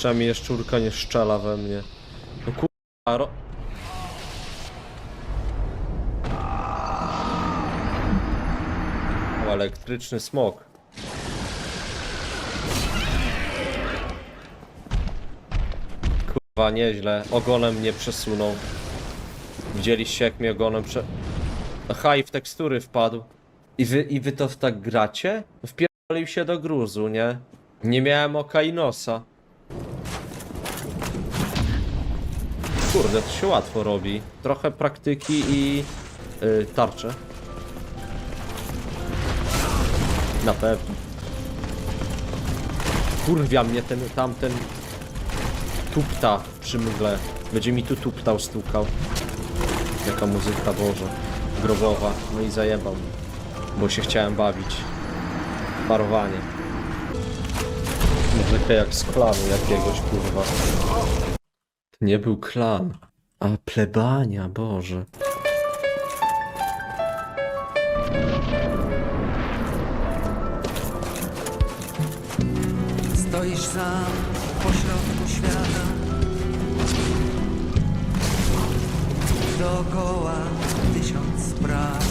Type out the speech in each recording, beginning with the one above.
Przynajmniej jaszczurka nie szczela we mnie. No kurwa, ro... O, elektryczny smok. Kurwa, nieźle. Ogonem mnie przesunął. Widzieliście jak mnie ogonem prze... Aha, i w tekstury wpadł. I wy, I wy to w tak gracie? Wpierdolił się do gruzu, nie? Nie miałem oka i nosa. Kurde, to się łatwo robi. Trochę praktyki i yy, tarcze. Na pewno. Kurwia mnie ten tamten tupta przy mgle. Będzie mi tu tuptał stukał. Jaka muzyka Boże. Grobowa. No i zajebał mnie. Bo się chciałem bawić. Parowanie. Muzykę jak z klanu jakiegoś kurwa. Nie był klan. A plebania, Boże. Stoisz sam pośrodku świata Dookoła tysiąc spraw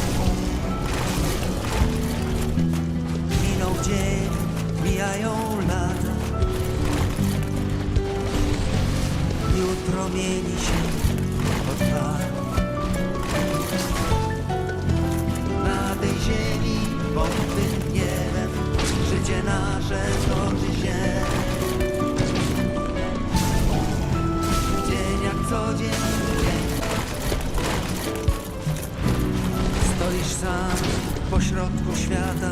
Minął dzień, mijają lata Jutro mieni się lat Na tej ziemi pod tym niebem Życie nasze toczy się. Dzień jak co dzień Stoisz sam pośrodku świata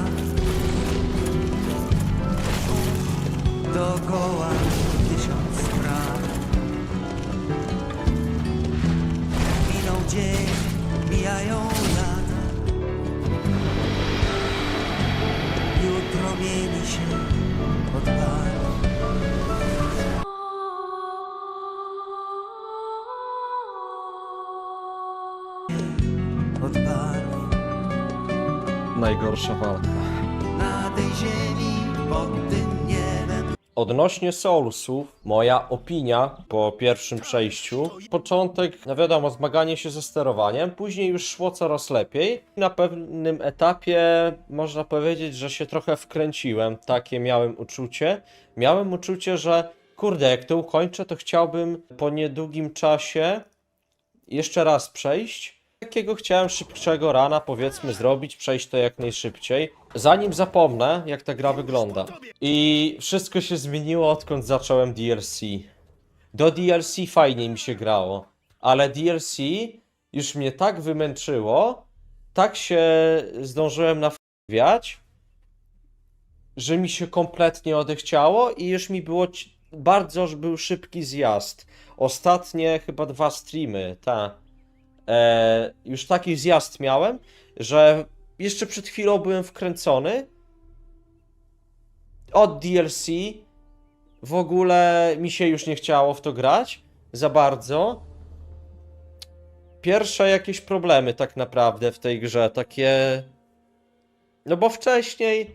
Najgorsza walka. na tej ziemi pod tym niebem Odnośnie Soulsów, moja opinia po pierwszym przejściu. Początek, no wiadomo, zmaganie się ze sterowaniem, później już szło coraz lepiej. Na pewnym etapie można powiedzieć, że się trochę wkręciłem, takie miałem uczucie. Miałem uczucie, że kurde, jak to ukończę, to chciałbym po niedługim czasie jeszcze raz przejść. Jakiego chciałem szybszego rana, powiedzmy, zrobić, przejść to jak najszybciej, zanim zapomnę, jak ta gra wygląda. I wszystko się zmieniło, odkąd zacząłem DLC. Do DLC fajnie mi się grało, ale DLC już mnie tak wymęczyło, tak się zdążyłem nawiać, że mi się kompletnie odechciało i już mi było bardzo był szybki zjazd. Ostatnie chyba dwa streamy, ta. E, już taki zjazd miałem, że jeszcze przed chwilą byłem wkręcony. Od DLC w ogóle mi się już nie chciało w to grać za bardzo. Pierwsze jakieś problemy tak naprawdę w tej grze, takie... No bo wcześniej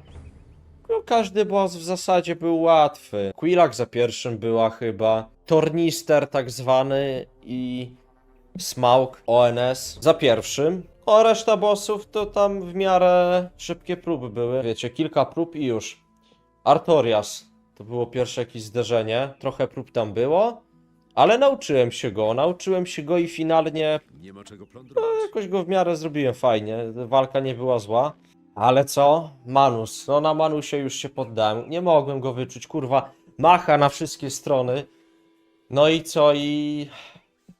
no, każdy boss w zasadzie był łatwy. Quillak za pierwszym była chyba, Tornister tak zwany i Smaug ONS za pierwszym. A reszta bossów to tam w miarę szybkie próby były. Wiecie, kilka prób i już. Artorias to było pierwsze jakieś zderzenie. Trochę prób tam było. Ale nauczyłem się go, nauczyłem się go i finalnie Nie ma czego plądrować. jakoś go w miarę zrobiłem fajnie. Walka nie była zła. Ale co? Manus. No na Manusie już się poddałem. Nie mogłem go wyczuć, kurwa. Macha na wszystkie strony. No i co? I...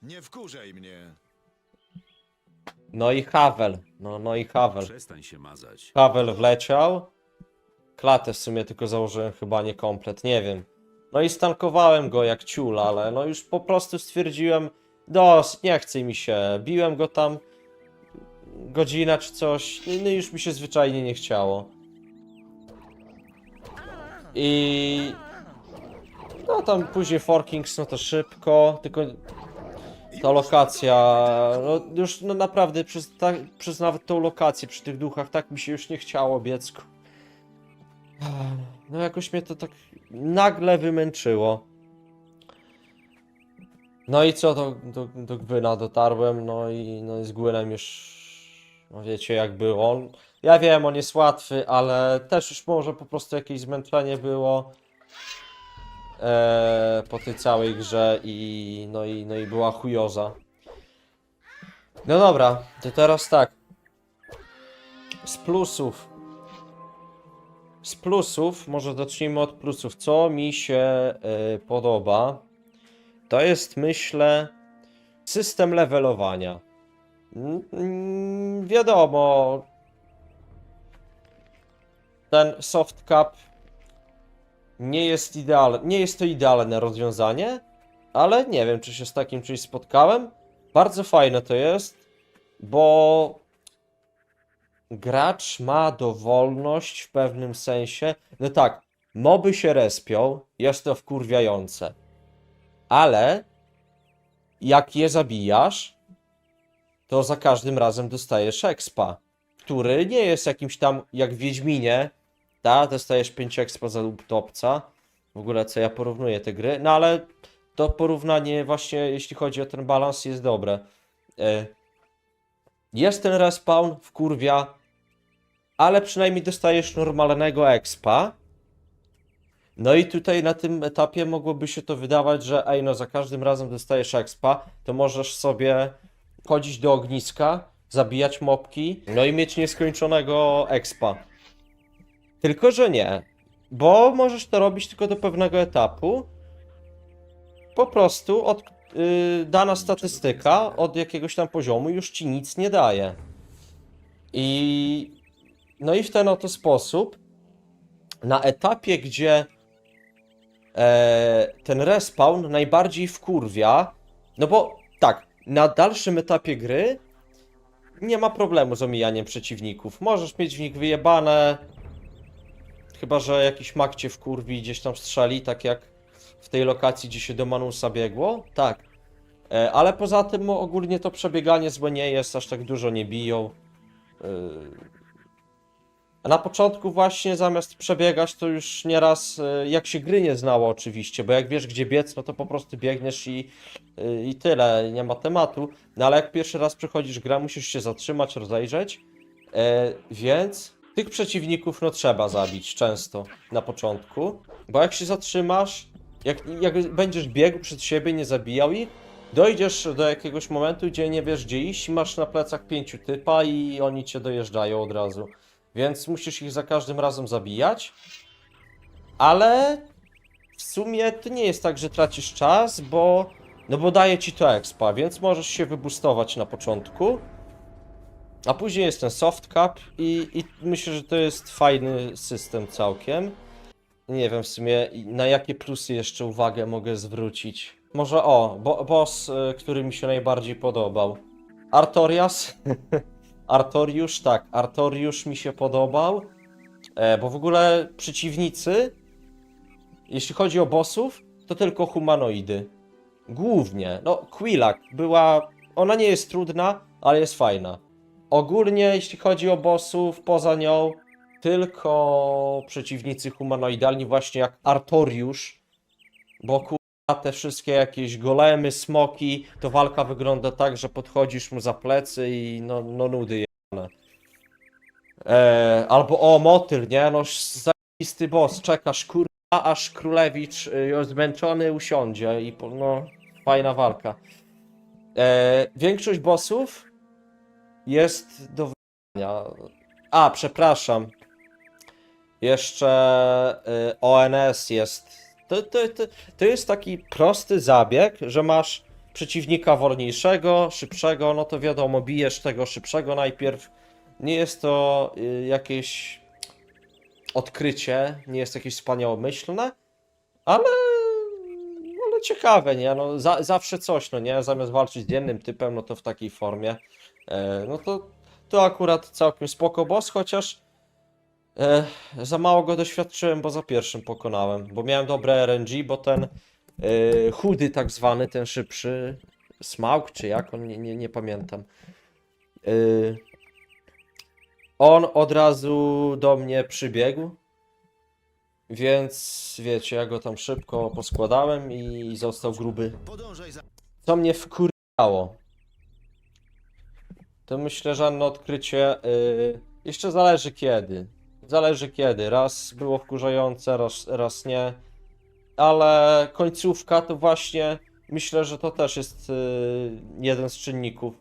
Nie wkurzaj mnie. No i Havel. No, no i Havel. Przestań się mazać. Havel wleciał. Klatę w sumie tylko założyłem chyba nie komplet, nie wiem. No i stankowałem go jak ciul, ale no już po prostu stwierdziłem, dosyć, nie chce mi się. Biłem go tam godzinę czy coś, no i już mi się zwyczajnie nie chciało. I no tam później Forkings, no to szybko, tylko ta lokacja, no już no naprawdę przez, ta, przez nawet tą lokację przy tych duchach tak mi się już nie chciało biecku. No jakoś mnie to tak nagle wymęczyło. No i co, do, do, do Gwyna dotarłem, no i, no i z Gwynem już, no wiecie jak było. Ja wiem, on jest łatwy, ale też już może po prostu jakieś zmęczenie było e, po tej całej grze i no, i no i była chujoza. No dobra, to teraz tak. Z plusów. Z plusów, może zacznijmy od plusów. Co mi się e, podoba? To jest, myślę, system levelowania. Mm, wiadomo, ten soft cap nie jest idealny, nie jest to idealne rozwiązanie, ale nie wiem, czy się z takim czymś spotkałem. Bardzo fajne to jest, bo gracz ma dowolność w pewnym sensie. No tak, moby się respią, jest to wkurwiające. Ale jak je zabijasz, to za każdym razem dostajesz expa, który nie jest jakimś tam, jak w Wiedźminie, ta, dostajesz 5 expa za topca. W ogóle co ja porównuję te gry, no ale to porównanie właśnie, jeśli chodzi o ten balans, jest dobre. E, Jest ten respawn, wkurwia, ale przynajmniej dostajesz normalnego expa. No i tutaj na tym etapie mogłoby się to wydawać, że ej, no za każdym razem dostajesz expa, to możesz sobie chodzić do ogniska, zabijać mopki, no i mieć nieskończonego expa. Tylko, że nie, bo możesz to robić tylko do pewnego etapu. Po prostu od, y, dana statystyka od jakiegoś tam poziomu już ci nic nie daje. I no i w ten oto sposób na etapie, gdzie e, ten respawn najbardziej wkurwia, no bo tak, na dalszym etapie gry nie ma problemu z omijaniem przeciwników. Możesz mieć w nich wyjebane, chyba że jakiś mak cię wkurwi i gdzieś tam strzeli, tak jak w tej lokacji, gdzie się do Manusa biegło. Tak. E, ale poza tym no, ogólnie to przebieganie złe nie jest, aż tak dużo nie biją. E, na początku właśnie zamiast przebiegać to już nieraz, e, jak się gry nie znało oczywiście, bo jak wiesz gdzie biec, no to po prostu biegniesz i, i tyle, nie ma tematu. No ale jak pierwszy raz przechodzisz grę, musisz się zatrzymać, rozejrzeć, więc tych przeciwników no trzeba zabić często na początku, bo jak się zatrzymasz, jak, jak będziesz biegł przed siebie, nie zabijał ich, dojdziesz do jakiegoś momentu, gdzie nie wiesz gdzie iść masz na plecach pięciu typa i oni cię dojeżdżają od razu. Więc musisz ich za każdym razem zabijać. Ale w sumie to nie jest tak, że tracisz czas, bo no bo daje ci to expa, więc możesz się wybustować na początku. A później jest ten soft cap i, i myślę, że to jest fajny system całkiem. Nie wiem w sumie na jakie plusy jeszcze uwagę mogę zwrócić. Może o, bo, boss, y, który mi się najbardziej podobał. Artorias. Artoriusz, tak, Artoriusz mi się podobał, e, bo w ogóle przeciwnicy, jeśli chodzi o bossów, to tylko humanoidy. Głównie. No, Quillak była, ona nie jest trudna, ale jest fajna. Ogólnie, jeśli chodzi o bossów, poza nią, tylko przeciwnicy humanoidalni, właśnie jak Artoriusz, bo kurwa te wszystkie jakieś golemy, smoki, to walka wygląda tak, że podchodzisz mu za plecy i no, no nudy jebane. E, albo o, motyl, nie? No zajisty boss, czekasz kurwa, aż królewicz y, zmęczony usiądzie i no, fajna walka. E, większość bossów jest do. A, przepraszam. Jeszcze y, ONS jest. To, to, to, to jest taki prosty zabieg, że masz przeciwnika wolniejszego, szybszego, no to wiadomo, bijesz tego szybszego najpierw. Nie jest to y, jakieś odkrycie, nie jest jakieś wspaniałomyślne, ale ciekawe, nie? No, za, zawsze coś, no nie? Zamiast walczyć z jednym typem, no to w takiej formie. E, no to, to akurat całkiem spoko boss, chociaż e, za mało go doświadczyłem, bo za pierwszym pokonałem, bo miałem dobre RNG, bo ten e, chudy tak zwany, ten szybszy, Smaug czy jak, on nie, nie, nie pamiętam. E, on od razu do mnie przybiegł, więc wiecie, ja go tam szybko poskładałem i został gruby. Co mnie wkurzało, to myślę, że no odkrycie yy, jeszcze zależy kiedy. Zależy kiedy. Raz było wkurzające, raz, raz nie. Ale końcówka to właśnie myślę, że to też jest yy, jeden z czynników,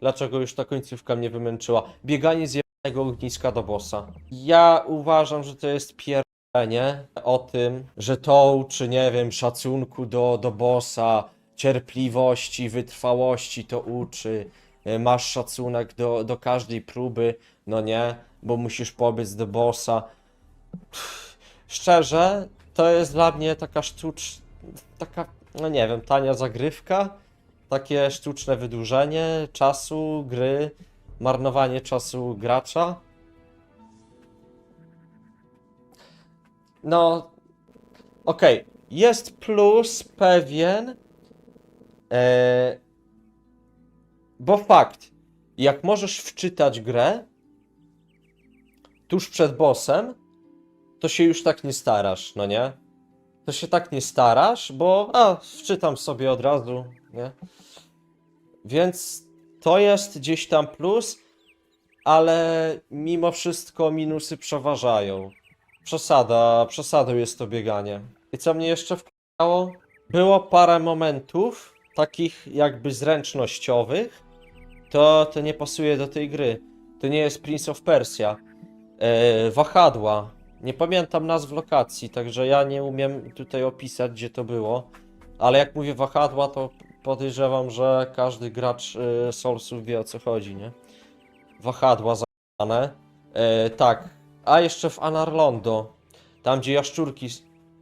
dlaczego już ta końcówka mnie wymęczyła. Bieganie z jednego ogniska do bossa. Ja uważam, że to jest pierdolenie o tym, że to uczy, nie wiem, szacunku do, do bossa, cierpliwości, wytrwałości to uczy. Y, Masz szacunek do, do każdej próby, no nie, bo musisz pobiec do bossa. Szczerze, to jest dla mnie taka sztucz... taka, no nie wiem, tania zagrywka, takie sztuczne wydłużenie czasu gry, marnowanie czasu gracza. No, okej, jest plus pewien, e, bo fakt, jak możesz wczytać grę tuż przed bossem, to się już tak nie starasz, no nie? To się tak nie starasz, bo a, wczytam sobie od razu, nie? Więc to jest gdzieś tam plus, ale mimo wszystko minusy przeważają. Przesada, przesadą jest to bieganie. I co mnie jeszcze wkurzało? Było parę momentów, takich jakby zręcznościowych, to, to nie pasuje do tej gry. To nie jest Prince of Persia. E, wahadła. Nie pamiętam nazw lokacji, także ja nie umiem tutaj opisać, gdzie to było. Ale jak mówię wahadła, to podejrzewam, że każdy gracz e, Soulsów wie o co chodzi, nie? Wahadła zane. E, tak. A jeszcze w Anarlondo. Tam gdzie jaszczurki.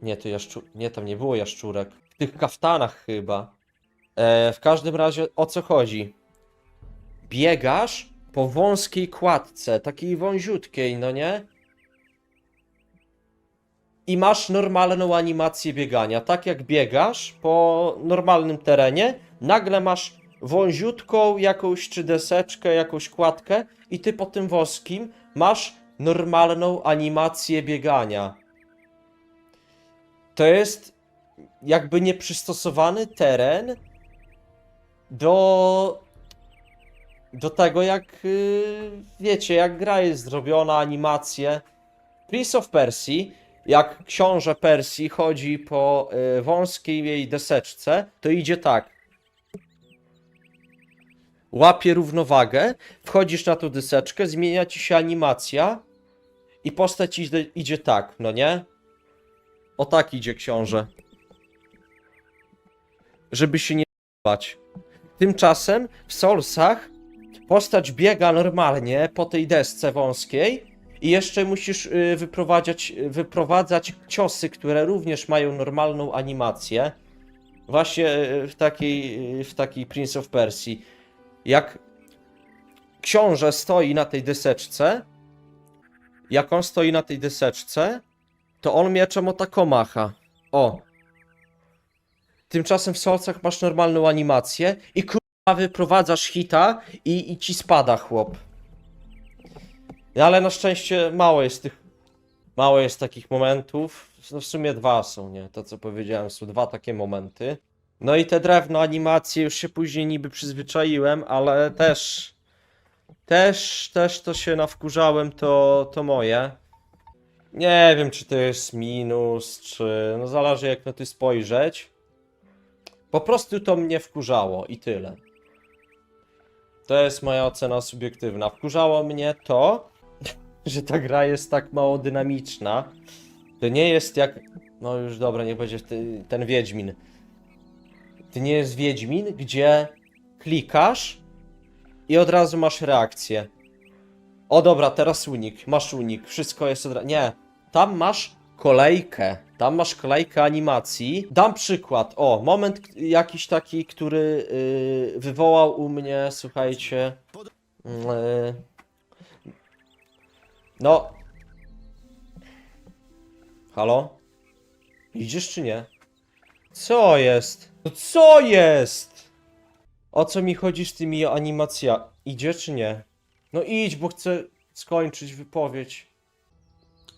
Nie, to jaszczur... Nie, tam nie było jaszczurek. W tych kaftanach chyba. E, w każdym razie o co chodzi? Biegasz po wąskiej kładce, takiej wąziutkiej, no nie? I masz normalną animację biegania. Tak jak biegasz po normalnym terenie, nagle masz wąziutką jakąś czy deseczkę, jakąś kładkę i ty po tym wąskim masz normalną animację biegania. To jest jakby nieprzystosowany teren do do tego jak yy, wiecie, jak gra jest zrobiona, animacje. Prince of Persia, jak książę Persji chodzi po y, wąskiej jej deseczce, to idzie tak. Łapie równowagę, wchodzisz na tą deseczkę, zmienia ci się animacja i postać idzie, idzie tak, no nie? O tak idzie książę. Żeby się nie bać. Tymczasem w Soulsach postać biega normalnie po tej desce wąskiej i jeszcze musisz y, wyprowadzać, wyprowadzać ciosy, które również mają normalną animację. Właśnie y, w takiej, y, w takiej Prince of Persia. Jak książę stoi na tej deseczce, jak on stoi na tej deseczce, to on mieczem o tako macha. O. Tymczasem w Soulsach masz normalną animację i kurwa wyprowadzasz hita i, i ci spada chłop. Ale na szczęście mało jest tych. Mało jest takich momentów. No w sumie dwa są, nie? To co powiedziałem, są dwa takie momenty. No i te drewno animacje już się później niby przyzwyczaiłem, ale też. Też, też to się nawkurzałem, to, to moje. Nie wiem, czy to jest minus, czy. No zależy jak na to spojrzeć. Po prostu to mnie wkurzało i tyle. To jest moja ocena subiektywna. Wkurzało mnie to, że ta gra jest tak mało dynamiczna. To nie jest jak. No już dobra, niech będzie ten Wiedźmin. To nie jest Wiedźmin, gdzie klikasz i od razu masz reakcję. O dobra, teraz unik, masz unik, wszystko jest od razu. Nie, tam masz kolejkę. Tam masz kolejkę animacji. Dam przykład. O, moment jakiś taki, który yy, wywołał u mnie, słuchajcie. Yy, no. Halo? Idziesz czy nie? Co jest? No co jest? O co mi chodzi z tymi animacjami? Idzie czy nie? No idź, bo chcę skończyć wypowiedź.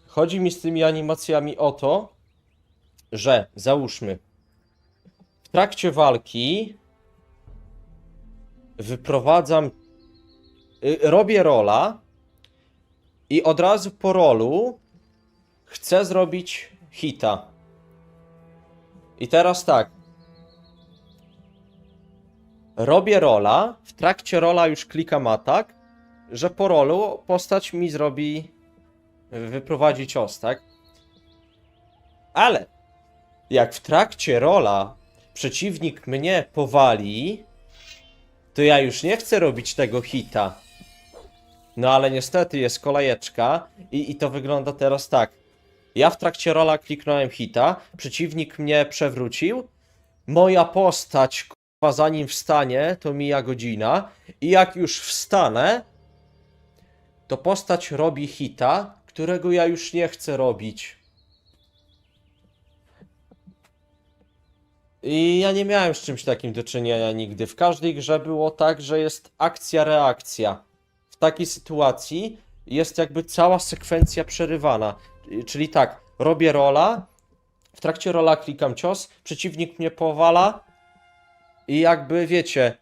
Chodzi mi z tymi animacjami o to, że załóżmy, w trakcie walki wyprowadzam, y, robię rola i od razu po rolu chcę zrobić hita. I teraz tak. Robię rola, w trakcie rola już klikam atak, że po rolu postać mi zrobi, wyprowadzi cios, tak? Ale jak w trakcie rola przeciwnik mnie powali, to ja już nie chcę robić tego hita. No ale niestety jest kolejeczka i, i to wygląda teraz tak. Ja w trakcie rola kliknąłem hita, przeciwnik mnie przewrócił, moja postać, zanim wstanie, to mija godzina i jak już wstanę, to postać robi hita, którego ja już nie chcę robić. I ja nie miałem z czymś takim do czynienia nigdy. W każdej grze było tak, że jest akcja-reakcja. W takiej sytuacji jest jakby cała sekwencja przerywana. Czyli tak, robię rola, w trakcie rola klikam cios, przeciwnik mnie powala i jakby wiecie,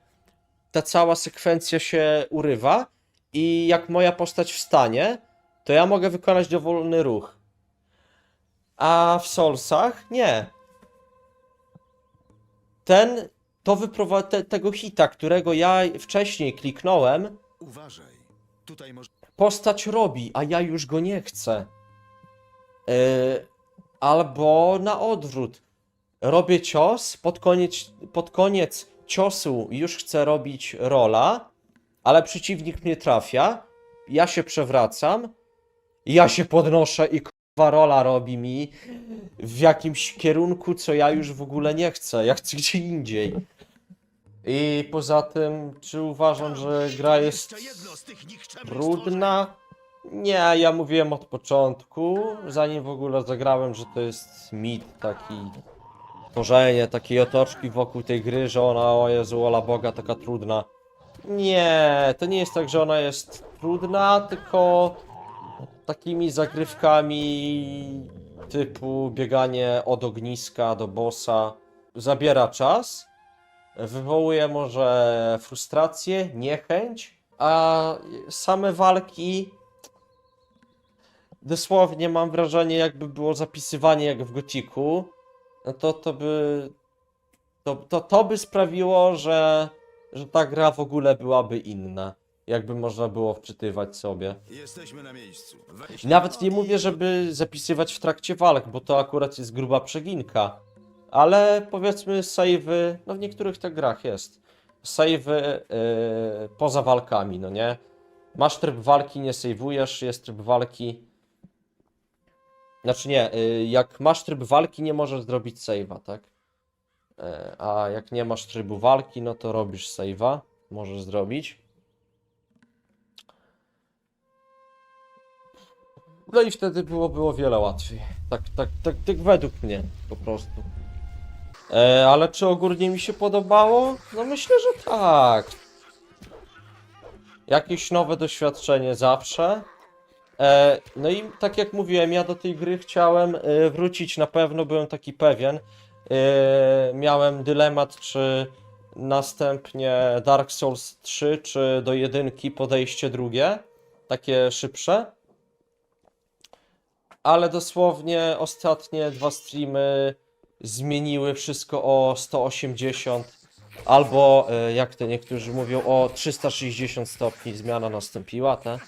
ta cała sekwencja się urywa i jak moja postać wstanie, to ja mogę wykonać dowolny ruch. A w Soulsach nie ten, to wyprowadza te, tego hita, którego ja wcześniej kliknąłem, Uważaj. Tutaj może... postać robi, a ja już go nie chcę. Yy, albo na odwrót. Robię cios, pod koniec, pod koniec ciosu już chcę robić rola, ale przeciwnik mnie trafia, ja się przewracam, ja się podnoszę i kurwa rola robi mi w jakimś kierunku, co ja już w ogóle nie chcę. Ja chcę gdzie indziej. I poza tym, czy uważam, że gra jest trudna? Nie, ja mówiłem od początku, zanim w ogóle zagrałem, że to jest mit taki tworzenie takiej otoczki wokół tej gry, że ona, o Jezu, ola Boga, taka trudna. Nie, to nie jest tak, że ona jest trudna, tylko takimi zagrywkami typu bieganie od ogniska do bossa zabiera czas, wywołuje może frustrację, niechęć, a same walki dosłownie mam wrażenie jakby było zapisywanie jak w Gothicu, no to to by to, to, to by sprawiło, że, że ta gra w ogóle byłaby inna. Jakby można było wczytywać sobie. Jesteśmy na miejscu. Weź nawet nie mówię, żeby zapisywać w trakcie walk, bo to akurat jest gruba przeginka. Ale powiedzmy savey, no w niektórych tak grach jest. Savey yy, poza walkami, no nie? Masz tryb walki, nie sejwujesz, jest tryb walki. Znaczy nie, yy, jak masz tryb walki, nie możesz zrobić save'a, tak? Yy, a jak nie masz trybu walki, no to robisz save'a, możesz zrobić. No i wtedy było, było wiele łatwiej. Tak, tak, tak, tak według mnie po prostu. E, ale czy ogólnie mi się podobało? No myślę, że tak. Jakieś nowe doświadczenie zawsze. E, no i tak jak mówiłem, ja do tej gry chciałem e, wrócić na pewno, byłem taki pewien. E, miałem dylemat, czy następnie Dark Souls 3, czy do jedynki podejście drugie, takie szybsze ale dosłownie ostatnie dwa streamy zmieniły wszystko o 180 albo jak to niektórzy mówią o 360 stopni zmiana nastąpiła, tak?